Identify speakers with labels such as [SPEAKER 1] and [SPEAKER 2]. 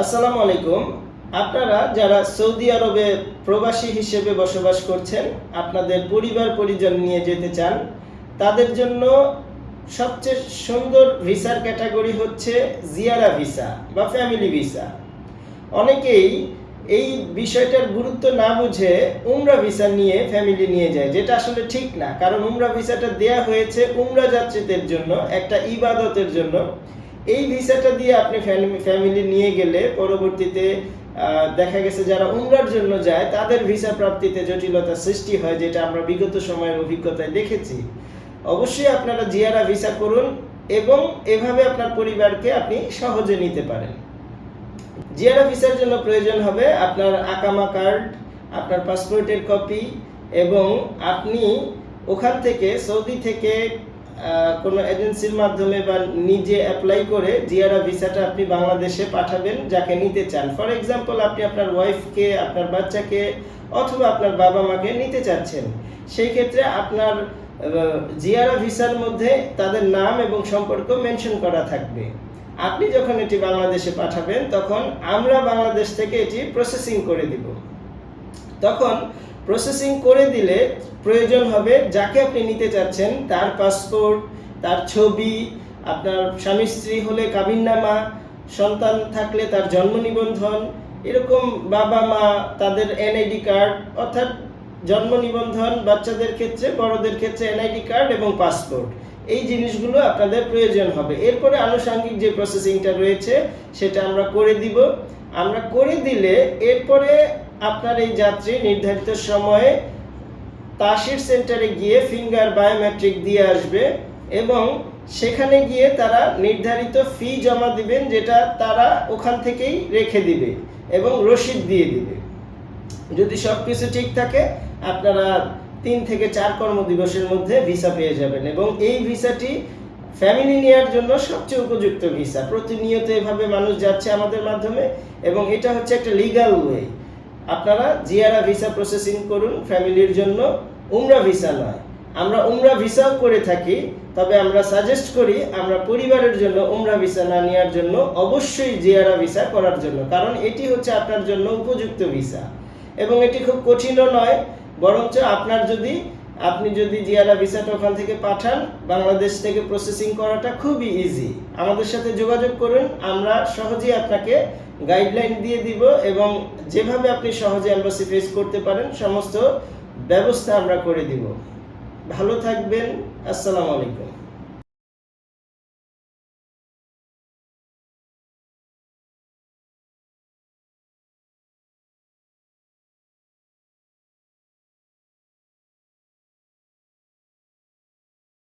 [SPEAKER 1] আসসালামু আলাইকুম। আপনারা যারা সৌদি আরবে প্রবাসী হিসেবে বসবাস করছেন, আপনাদের পরিবার পরিজন নিয়ে যেতে চান, তাদের জন্য সবচেয়ে সুন্দর ভিসার ক্যাটাগরি হচ্ছে জিয়ারা ভিসা বা ফ্যামিলি ভিসা। অনেকেই এই বিষয়টার গুরুত্ব না বুঝে উমরা ভিসা নিয়ে ফ্যামিলি নিয়ে যায়, যেটা আসলে ঠিক না। কারণ উমরা ভিসাটা দেয়া হয়েছে উমরা যাত্রীদের জন্য, একটা ইবাদতের জন্য। এই ভিসাটা দিয়ে আপনি ফ্যামিলি নিয়ে গেলে পরবর্তীতে দেখা গেছে যারা উমরার জন্য যায়, তাদের ভিসা প্রাপ্তিতে জটিলতা সৃষ্টি হয়, যেটা আমরা বিগত সময়ের অভিজ্ঞতায় দেখেছি। অবশ্যই আপনারা জিয়ারা ভিসা করুন এবং এভাবে আপনার পরিবারকে আপনি সহজে নিতে পারেন। জিয়ারা ভিসার জন্য প্রয়োজন হবে আপনার আকামা কার্ড, আপনার পাসপোর্টের কপি এবং আপনি ওখান থেকে সৌদি থেকে কোনো এজেন্সির মাধ্যমে বা নিজে অ্যাপ্লাই করে জিয়ারা ভিসাটা আপনি বাংলাদেশে পাঠাবেন, যাকে নিতে চান। ফর এক্সাম্পল আপনি আপনার ওয়াইফকে আপনার বাচ্চাকে অথবা আপনার বাবা মাকে নিতে চাচ্ছেন। সেই ক্ষেত্রে আপনার জিয়ারা ভিসার মধ্যে তাদের নাম এবং সম্পর্ক মেনশন করা থাকবে। আপনি যখন এটি বাংলাদেশে পাঠাবেন, তখন আমরা বাংলাদেশ থেকে এটি প্রসেসিং করে দিব। তখন প্রসেসিং করে দিলে প্রয়োজন হবে যাকে আপনি নিতে চাচ্ছেন, তার পাসপোর্ট তার ছবি, আপনার স্বামী স্ত্রী হলে কাবিননামা, সন্তান থাকলে তার জন্ম নিবন্ধন, এরকম বাবা মা তাদের এনআইডি কার্ড অর্থাৎ জন্ম নিবন্ধন বাচ্চাদের ক্ষেত্রে, বড়দের ক্ষেত্রে এনআইডি কার্ড এবং পাসপোর্ট এই জিনিসগুলো আপনাদের প্রয়োজন হবে। এরপরে আনুষঙ্গিক যে প্রসেসিংটা রয়েছে, সেটা আমরা করে দিব। আমরা করে দিলে এরপরে আপনার এই যাত্রী নির্ধারিত সময়ে তাসির সেন্টারে গিয়ে ফিঙ্গার বায়োমেট্রিক দিয়ে আসবে এবং সেখানে গিয়ে তারা নির্ধারিত ফি জমা দিবেন যেটা তারা ওখান থেকেই রেখে দিবে এবং রসিদ দিয়ে দিবে। যদি সব কিছু ঠিক থাকে, আপনারা তিন থেকে চার কর্মদিবসের মধ্যে ভিসা পেয়ে যাবেন এবং এই ভিসাটি ফ্যামিলি নেওয়ার জন্য সবচেয়ে উপযুক্ত ভিসা। প্রতিনিয়ত এভাবে মানুষ যাচ্ছে আমাদের মাধ্যমে এবং এটা হচ্ছে একটা লিগাল ওয়ে আপনারা জিয়ারা ভিসা প্রসেসিং করুন, ফ্যামিলির জন্য। উমরা ভিসা নয়। আমরা উমরা ভিসাও করে থাকি, তবে আমরা সাজেস্ট করি আমরা পরিবারের জন্য উমরা ভিসা না নেওয়ার জন্য অবশ্যই জিয়ারা ভিসা করার জন্য, কারণ এটি হচ্ছে আপনার জন্য উপযুক্ত ভিসা। এবং এটি খুব কঠিনও নয়, বরঞ্চ আপনার যদি আপনি যদি জিয়ারা ভিসাটা ওখান থেকে পাঠান, বাংলাদেশ থেকে প্রসেসিং করাটা খুবই ইজি আমাদের সাথে যোগাযোগ করুন, আমরা সহজেই আপনাকে গাইডলাইন দিয়ে দিব এবং যেভাবে আপনি সহজে এম্বাসি ফেস করতে পারেন, সমস্ত ব্যবস্থা আমরা করে দিব। ভালো থাকবেন, আসসালামু আলাইকুম।